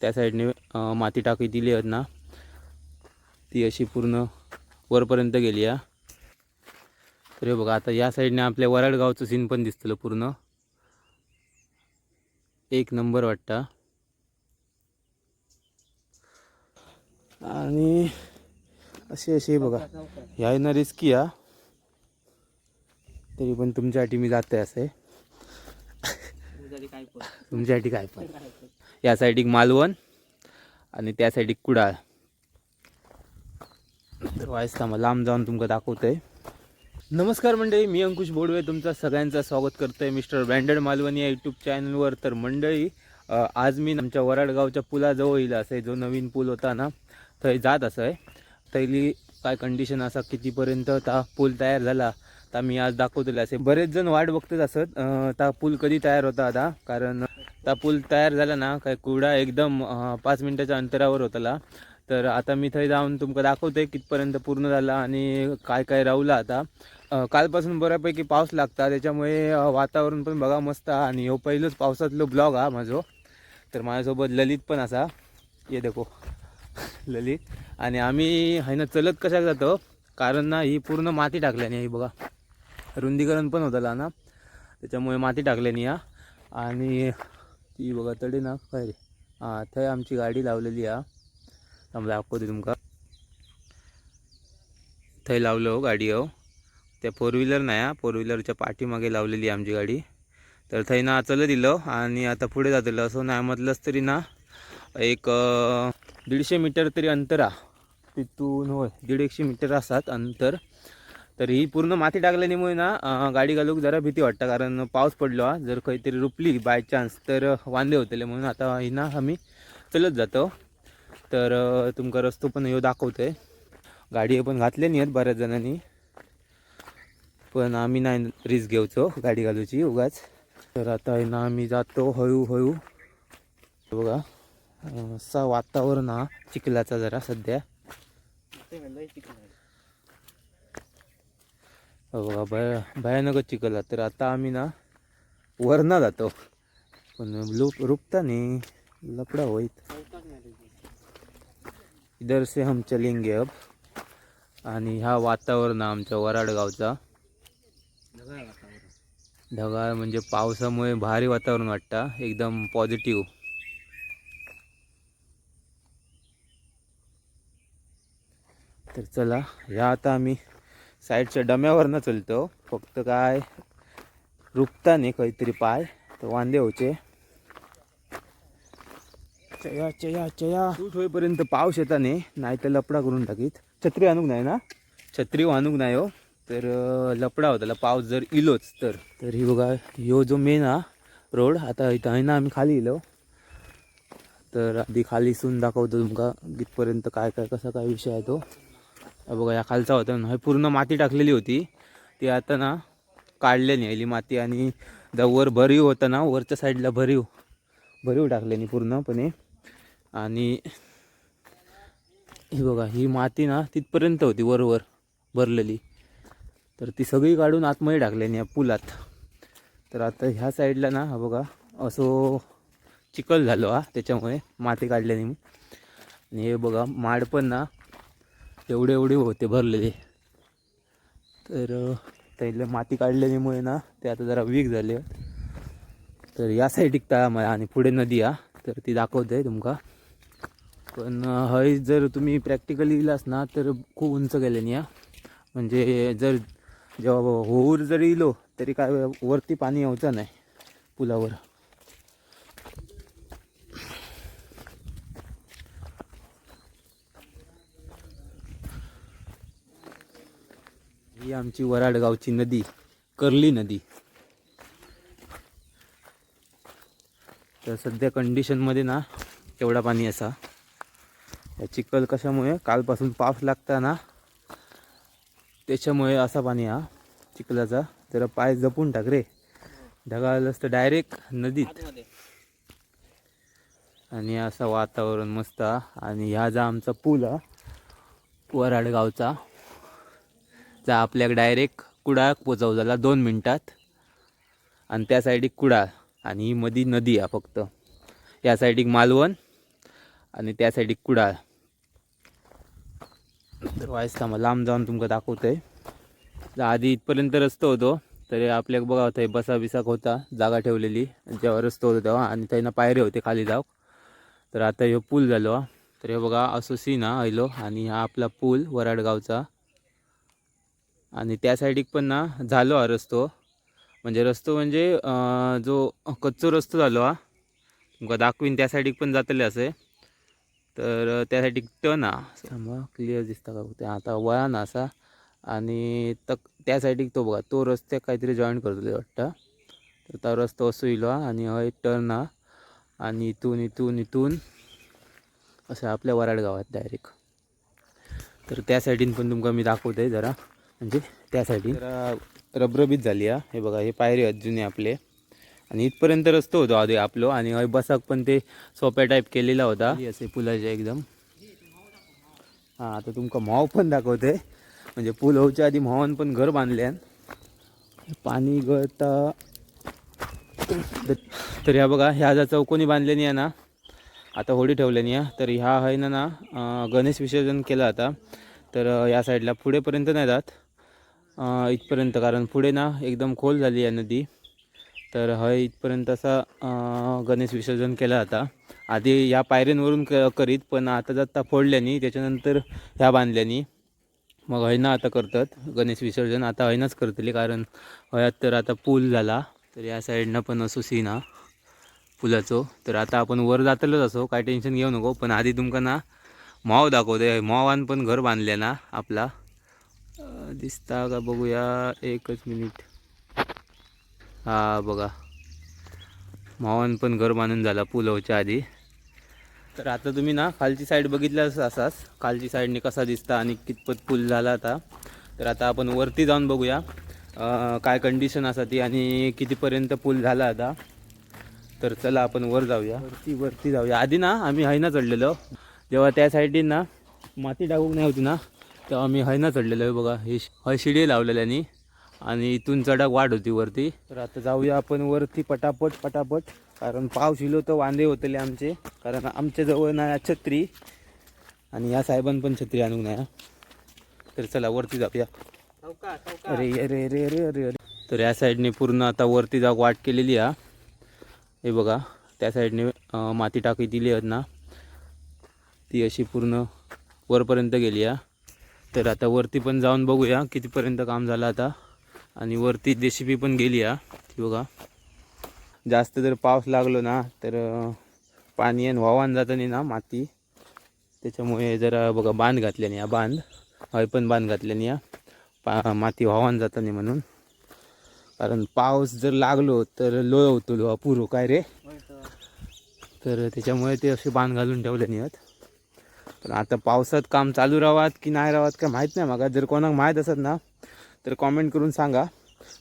त्या साईडने माती टाकी दिली आहेत ना. ती अशी पूर्ण वरपर्यंत गेली आहे. तर हे बघा आता या साईडने आपल्या वराडगावचं सीन पण दिसतलं पूर्ण. एक नंबर वाटता. आणि अशी अशी बघा ह्या आहे ना रिस्की या तरी पण तुमच्यासाठी मी जाते असं आहे. तुमच्यासाठी काय पण. या साईडिक मालवण आणि त्या साईडिक कुडाळ. तर वायस थांबा लांब जाऊन तुमका दाखवतोय. नमस्कार मंडळी मी अंकुश बोडवे तुमचं सगळ्यांचं स्वागत करतोय मिस्टर ब्रँडेड मालवणी या यूट्यूब चॅनलवर तर मंडळी आज मी आमच्या वराडगावच्या पुलाजवळ येईल असं आहे जो नवीन पूल होता ना थंय जात असं आहे. थंयली काय कंडिशन असा कितीपर्यंत ता पूल तयार झाला आता मी आज दाखवतले असे बरेच जण वाट बघतच असत. ता पूल कधी तयार होता आता? कारण ता पूल तयार झाला ना काय कुडा एकदम पाच मिनटाच्या अंतरावर होताला. तर आता मी थंय जाऊन तुमका दाखवतोय कितपर्यंत पूर्ण झाला आणि काय काय राहुला आता. कालपासून बऱ्यापैकी पाऊस लागता त्याच्यामुळे वातावरण पण बघा मस्त आणि हो पहिलोच पावसातलो ब्लॉग हा माझो. तर माझ्यासोबत ललित पण असा. ये देखो. ललित. आणि आम्ही हायनं चलत कशाक जातो? कारण ना ही पूर्ण माती टाकल्याने ही बघा. रुंदीकरण पण होतं ना त्याच्यामुळे माती टाकल्याने या आणि ती बघा तडे ना काय रे? हां थंय आमची गाडी लावलेली हा. समजा दाखवते तुमका. थंय लावलं हो गाडी हो. त्या फोर व्हीलर नाही हा. फोर व्हीलरच्या पाठीमागे लावलेली आहे आमची गाडी. तर थंय ना चलत दिलं आणि आता पुढे जातलं असं नाही म्हटलंच तरी ना एक दीडशे मीटर तरी अंतर हा. तिथून होय दीड एकशे मीटर असतात अंतर. तर ही पूर्ण माती टाकल्यामुळे ना गाडी घालूक जरा भीती वाटतं. कारण पाऊस पडलो हा. जर काहीतरी रुपली बाय चान्स तर वांदे होतले. म्हणून आता हिना ना आम्ही चलत जातो. तर तुमका रस्तो पण ह्यो दाखवतोय. गाडी पण घातले नाही आहेत बऱ्याच जणांनी. पण आम्ही नाही रिस्क घेऊचो गाडी घालूची उगाच. तर आता ना आम्ही जातो हळूहळू. बघा असं वातावरण हा. चिखलाचा जरा सध्या. बघा भय भयानकच चिखल तर आता आम्ही ना वरना जातो. पण लुप रुपता नाही. लपडा होईत. इधर से हम चलेंगे अब. आणि ह्या वातावरण आमच्या वराड गावचा ढगाळ म्हणजे पावसामुळे भारी वातावरण वाटतं. एकदम पॉझिटिव्ह तर चला ह्या आता आम्ही साईडच्या डम्यावरनं चलतो. फक्त काय रुकता नाही काहीतरी पाय. तर वांदे होचे. चया चया चया. सूट होईपर्यंत पाऊस येता नाही. तर लपडा करून टाकीत. छत्री आणूक नाही ना? छत्री आणूक नाही हो. तर लपडा होता. पाऊस जर इलोच तर. तर ही बघा ह्यो जो मेन हा रोड आता इथं आहे ना आम्ही खाली इलो. तर आधी खाली सून दाखवतो तुमका कितपर्यंत काय काय कसा काय विषय आहे तो. बघा या खालचा होता ना हे पूर्ण माती टाकलेली होती. ती आता ना काढल्याने आली माती आणि द वर भरीव होता ना वरच्या साईडला भरीव. भरीव टाकल्याने पूर्णपणे. आणि ही बघा ही माती ना तिथपर्यंत होती वरवर भरलेली. तर ती सगळी काढून आतमध्ये टाकल्याने या पुलात. तर आता ह्या साईडला ना हा बघा असो चिखल झालो हा त्याच्यामुळे माती काढल्याने आणि हे बघा माड पण ना एवढे एवढे होते भरलेले. तर त्याला माती काढल्यामुळे ना ते आता जरा वीक झाले. तर या साईडिक तळा आणि पुढे नदी हा तर ती दाखवते तुमका. पण हय जर तुम्ही प्रॅक्टिकली इलास ना तर खूप उंच गेल्याने या म्हणजे जर जेव्हा होऊर जरी इलो तरी काय वरती पाणी यायचं नाही पुलावर. ही आमची वराडगावची नदी करली नदी. तर सध्या कंडिशनमध्ये ना एवढा पाणी असा. या चिखल कशामुळे कालपासून पाऊस लागता ना त्याच्यामुळे असा पाणी हा चिखलाचा. जरा पाय जपून टाक रे. ढगाळलंच तर डायरेक्ट नदीत. आणि असं वातावरण मस्त आणि ह्या जा आमचा पूल हा वराड गावचा जा आपल्याक डायरेक्ट कुडाळ पोचव झाला दोन मिनटात. आणि त्या साईडीक कुडाळ आणि ही मधी नदी आहे फक्त. या साईडीक मालवण आणि त्या साईडीक कुडाळ. तर वायस थांबा लांब जाऊन तुमका दाखवतंय. तर आधी इथपर्यंत रस्तो होतो तरी आपल्याक बघा थंय बसा बिसाक होता जागा ठेवलेली. जेव्हा रस्तो होतो तेव्हा आणि थंय पायरे होते खाली जाऊ तर आता ह्यो पूल झालो. तर हे बघा असो सीन हा आयलो आणि हा आपला पूल वराडगावचा. आणि त्या सायडीक पण ना झालो हा रस्तो. म्हणजे रस्तो म्हणजे जो कच्चो रस्तो झालो हा. तुमका दाखवीन त्या सायडीक पण जातले असे. तर त्या साईडीक टन हा. क्लिअर दिसता का ते आता वळा ना असा. आणि तक त्या सायडीक तो बघा तो रस्त्याक काहीतरी जॉईन करतले वाटतं. तर तो रस्तो असो येयलो हा. आणि हय टर्न हा. आणि इथून इथून इथून असं आपल्या वराड गावात डायरेक्ट तर त्या साईडीन पण तुमका मी दाखवतोय जरा. म्हणजे त्या साईडीन जरा रबरबीत झाली हा. हे बघा हे पायरी आहेत जुने आपले. आणि इथपर्यंत रस्तो होतो आधी आपलो. आणि बसाक पण ते सोप्या टाईप केलेला होता. असे पुलाचे एकदम. हां आता तुमका म्हाव पण दाखवते. म्हणजे पूल होऊच्या आधी म्हावान पण घर बांधल्यान. पाणी गळता. तर- ह्या बघा ह्या ज्या चौकोनी बांधल्यानी आहे ना. आता होडी ठेवल्यानी आहे. तर ह्या आहे ना गणेश विसर्जन केलं आता. तर या साईडला पुढेपर्यंत नाही जात. इथपर्यंत कारण पुढे ना एकदम खोल झाली आहे नदी. तर हय इथपर्यंत असा गणेश विसर्जन केलं आता. आधी या पायऱ्यांवरून क करीत पण आता जाता फोडल्यानी त्याच्यानंतर ह्या बांधल्यानी मग हयना आता करतात. गणेश विसर्जन आता हयनाच करतली कारण हयात तर आता पूल झाला. तर या साईडनं पण असो सीन हा पुलाचो. तर आता आपण वर जातलोच असो काय टेन्शन घेऊ नको. पण आधी तुमकां ना माव दाखवते मावान पण घर बांधले ना आपला. दिसता का बघूया एकच मिनिट हा बघा. मावान पण घर बांधून झाला पूल होच्या आधी. तर आता तुम्ही ना खालची साईड बघितल्यास असाच. खालची साईडने कसा दिसता आणि कितपत पूल झाला आता. तर आता आपण वरती जाऊन बघूया. काय कंडिशन असा ती आणि कितीपर्यंत पूल झाला आता. तर चला आपण वर जाऊया. वरती वरती जाऊया. आधी ना आम्ही हैना चढलेलो. जेव्हा त्या साईडीन ना माती टाकूक नाही होती ना तेव्हा आम्ही हैना चढलेलो आहे बघा. हे हय शिडी लावलेल्यानी आणि इथून चढाक वाट होती वरती. तर आता जाऊया आपण वरती पटापट पटापट. कारण पाऊस इलो तर वांदे होतले आमचे. कारण आमच्या जवळ नाही छत्री. आणि या साहेबांनी पण छत्री आणूक नाही. तर चला वरती जाऊया. अरे अरे अरे अरे अरे अरे. तर या साईडने पूर्ण आता वरती जाऊ वाट केलेली आहे. हे बघा त्या साईडने माती टाकी दिली आहेत ना. ती अशी पूर्ण वरपर्यंत गेली आहे. तर आता वरती पण जाऊन बघूया कितीपर्यंत काम झालं आता. आणि वरती जेसीबी पण गेली हा. ती बघा. जास्त जर पाऊस लागलो ना तर पाणी आणि वाहवान जाताना ना माती. त्याच्यामुळे जरा बघा बांध घातल्याने या बांध. हय पण बांध घातल्याने या पा माती वाहवान नाही म्हणून. कारण पाऊस जर लागलो तर लोळ होतो लो पुरो काय रे? तर त्याच्यामुळे ते असे बांध घालून ठेवले नाही आहेत पण आता पावसात काम चालू राहावात की नाही राहावात काय माहीत नाही. मागा जर कोणाक माहीत असत ना तर कॉमेंट करून सांगा.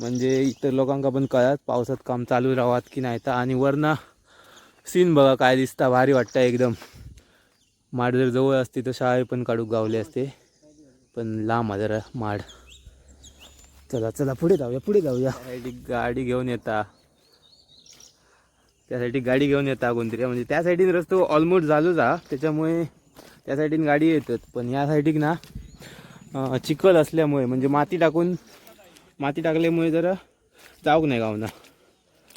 म्हणजे इतर लोकांका पण कळत पावसात काम चालू राहावात की नाही. तर आणि वरनं सीन बघा काय दिसता. भारी वाटतं एकदम. माड जर जवळ असते तर शाळे पण काढूक गावले असते. पण लांब आहे जरा माड. चला चला पुढे जाऊया पुढे जाऊया. त्यासाठी गाडी घेऊन येता. त्यासाठी गाडी घेऊन येता कोणतरी म्हणजे त्या साईडीन रस्तो ऑलमोस्ट झालोच हा. त्याच्यामुळे त्या साईडीन गाडी येतात. पण या साईडीक ना चिखल असल्यामुळे म्हणजे माती टाकून माती टाकल्यामुळे जरा जाऊक नाही गावना.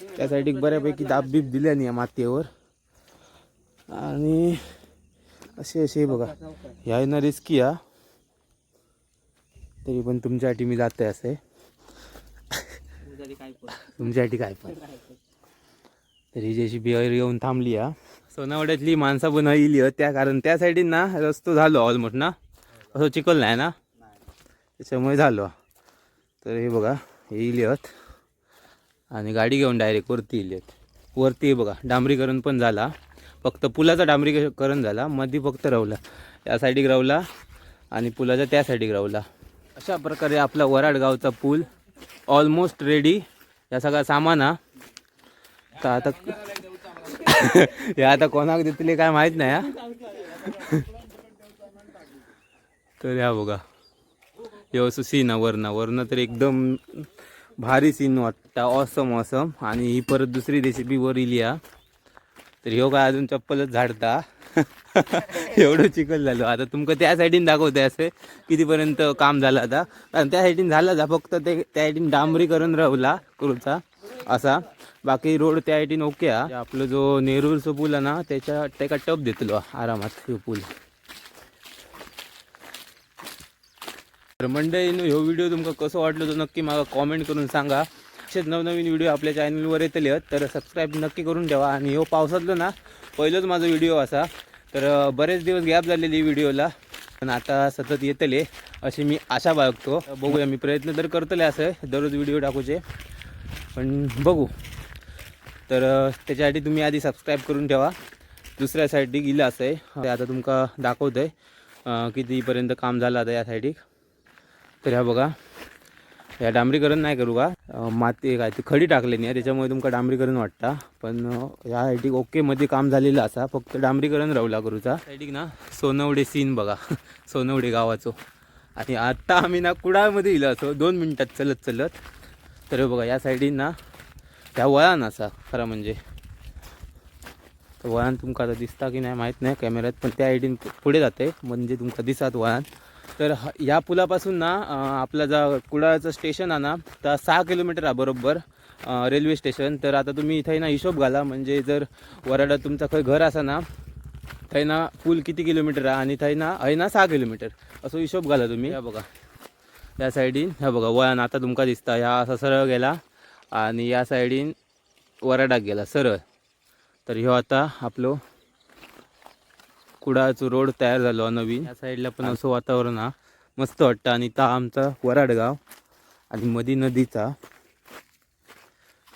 त्या साईडीक बऱ्यापैकी दाब बीब दिल्या नाही या मातीवर. आणि असे असे बघा. ह्या ना रिस्की हा तरी पण तुमच्यासाठी मी जाते असे. तुमच्यासाठी काय पण. तर ही जशी बिअर येऊन थांबली हा सोनावड्यातली माणसं पण इली त्या कारण त्या साईडीन ना रस्तो झालो ऑलमोस्ट ना? असं चिखल नाही ना? त्याच्यामुळे झालो. तर हे बघा हे येईल आहेत आणि गाडी घेऊन डायरेक्ट वरती इली आहेत वरती बघा डांबरीकरण पण झाला. फक्त पुलाचा डांबरीकरण झाला. मध्ये फक्त रवला. या साईडीक रवला आणि पुलाचा त्या साईडीक रवला. अशा प्रकारे आपला वराड गावचा पूल ऑलमोस्ट रेडी या सगळा सामान हा. तर आता हे आता कोणाक देतले काय माहीत नाही हा? तर या बघा. हे असं सीन आहे वरना. तर एकदम भारी सीन वाटता. ऑसम ऑसम आणि ही परत दुसरी रेसिपी वर इली हा. तर ह्यो काय अजून चप्पलच झाडता? एवढं चिखल झालं. आता तुमका त्या साईडीन दाखवते असे. कितीपर्यंत काम झालं आता. कारण त्या साईडीन झालं फक्त ते त्या साईडीन डांबरीकरण राहला क्रूचा. असा. बाकी रोड त्या आयटीन ओके हा आपलं जो नेरूरचं पूल आहे ना त्याच्या त्याका टप देतलो आरामात ह्यो पूल. तर मंडळीनं ह्यो व्हिडिओ तुमका कसो वाटलो तो नक्की मला कॉमेंट करून सांगा. असेच नवनवीन व्हिडिओ आपल्या चॅनलवर येतले तर सबस्क्राईब नक्की करून ठेवा. आणि ह्यो पावसातलं ना पहिलंच माझा व्हिडिओ असा. तर बरेच दिवस गॅप झालेली व्हिडिओला. पण आता सतत येतले अशी मी आशा बाळगतो. बघूया मी प्रयत्न तर करतले असं दररोज व्हिडिओ टाकूचे. पण बघू. तर त्याच्यासाठी तुम्ही आधी सबस्क्राईब करून ठेवा. दुसऱ्या साईडीक गेलं असं आहे ते आता तुमका दाखवतं आहे कितीपर्यंत काम झालं आता या साईडीक तर ह्या बघा. या डांबरीकरण नाही करू का? माती काय ती खडी टाकले नाही त्याच्यामुळे तुमका डांबरीकरण वाटता. पण ह्या या साईडीक ओके मध्ये काम झालेलं असा. फक्त डांबरीकरण रावला करूचा साईडीक ना सोनवडे सीन बघा. सोनवडे गावाचो. आणि आत्ता आम्ही ना कुडाळमध्ये इलो असो. दोन मिनटात चलत चलत तर हे बघा या साईडीन ना त्या वळण असा खरं म्हणजे. तर वळण तुमका आता दिसता की नाही माहीत नाही कॅमेऱ्यात पण त्या आयडीन पुढे जाते म्हणजे तुमका दिसात वळण. तर ह- या पुलापासून ना आपला जा कुडाळचं स्टेशन आहे ना तर सहा किलोमीटर आहे बरोबर रेल्वे स्टेशन. तर आता तुम्ही इथे ना हिशोब घाला म्हणजे जर वराडात तुमचं खंय घर असा ना थंय ना पूल किती किलोमीटर आहे आणि थंय ना हय ना सहा किलोमीटर असं हिशोब घाला तुम्ही. या बघा. या सायडीन ह्या बघा वळण आता तुमकां दिसता. ह्या असा सरळ गेला आणि या सायडीन वराडाक गेला सरळ. तर ह्यो आता आपलो कुडाचो रोड तयार झालो नवीन. या साईडला पण असं वातावरण हा मस्त वाटतं आणि ता आमचा वराडगाव आणि मधी नदीचा.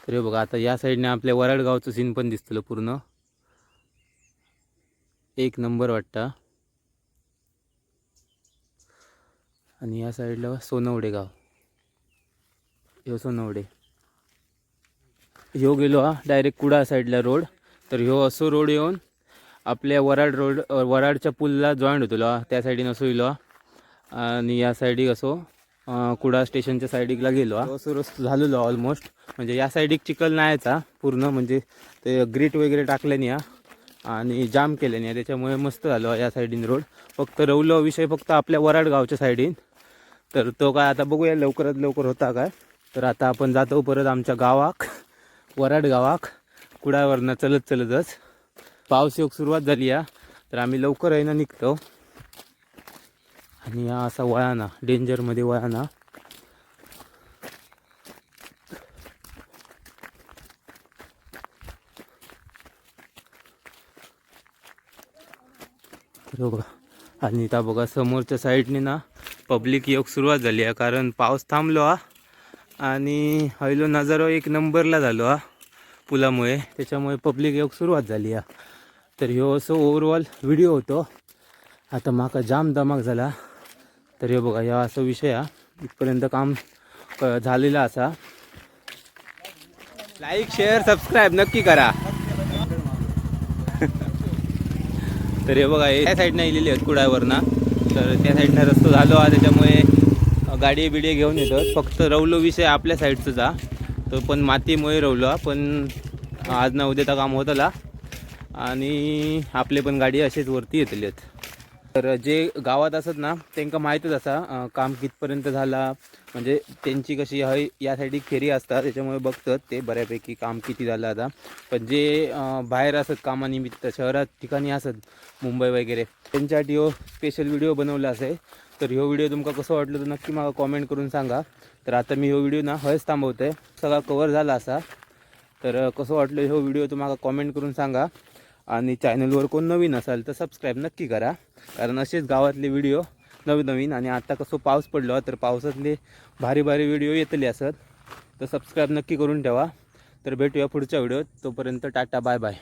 तर हे बघा आता या साईडने आपल्या वराडगावचं सीन पण दिसतलं पूर्ण. एक नंबर वाटतं. आणि या साईडला सोनवडे गाव ह्यो सोनवडे ह्यो गेलो हा डायरेक्ट कुडा साईडला रोड तर ह्यो असो रोड येऊन आपल्या वराड रोड वराडच्या पुलला जॉईंट होतलो हा. त्या साईडीन असो येलो हा. आणि या साईडीक असो कुडा स्टेशनच्या साईडीकला गेलो हा. असो रस्तो झालेलो ऑलमोस्ट म्हणजे या साईडीक चिखल नाहीचा पूर्ण म्हणजे ते ग्रीट वगैरे टाकल्यानी हा आणि जाम केल्याने त्याच्यामुळे मस्त झालो या साईडीन रोड फक्त रवलो विषय फक्त आपल्या वराड गावच्या साईडीन तर तो काय आता बघूया लवकरात लवकर होता काय. तर आता आपण जातो परत आमच्या गावाक वराड गावाक. कुडावरनं चलत चलतच. पाऊस योग सुरुवात झाली या. तर आम्ही लवकर आहे ना निघतो. आणि हा असा वळाना डेंजरमध्ये वळाना. हे बघा. आणि इथं बघा समोरच्या साईडने ना पब्लिक योग सुरुवात झाली आहे कारण पाऊस थांबलो हा. आणि हयलो नजारो एक नंबरला झालो हा पुलामुळे. त्याच्यामुळे पब्लिक योग सुरुवात झाली आहे तर ह्यो असो ओवरऑल व्हिडिओ होतो. आता माका जाम दमाक झाला. तर हे बघा ह्या असो विषय हा. इथपर्यंत काम क- झालेला असा. लाईक शेअर सबस्क्राईब नक्की करा. तर हे बघा या साईडनं इलेली आहेत कुडावरनं तर त्या साईडनं रस्तो झालो हा त्याच्यामुळे गाडी बिडी घेऊन येतो. फक्त रवलो विषय आपल्या साईडचाच. हा तो पण मातीमुळे रवलो हा पण आज ना उद्याचा काम होतला आणि आपले पण गाडी असेच वरती येतली आहेत. तर जे गावात असत ना त्यांना माहीतच असा काम कितपर्यंत झाला म्हणजे त्यांची कशी हय यासाठी खेरी फेरी असतात त्याच्यामुळे बघतात ते बऱ्यापैकी काम किती झालं आता. पण जे बाहेर असत कामानिमित्त शहरात ठिकाणी असत मुंबई वगैरे त्यांच्यासाठी हो स्पेशल व्हिडिओ बनवला असेल. तर ह्यो व्हिडिओ तुमका कसं वाटलं तर नक्की मला कॉमेंट करून सांगा. तर आता मी ह्यो व्हिडिओ ना हयच थांबवतोय. सगळा कवर झाला असा. तर कसं वाटलं ह्यो व्हिडिओ तुम्हाला कॉमेंट करून सांगा. आणि चॅनलवर कोण नवीन असाल तर सबस्क्राईब नक्की करा. कारण असेच गावातले व्हिडिओ नवीन नवीन आणि आता कसं पाऊस पडलो तर पावसातले भारी भारी व्हिडिओ येतले असत. तर सबस्क्राईब नक्की करून ठेवा. तर भेटूया पुढच्या व्हिडिओत तोपर्यंत टाटा बाय बाय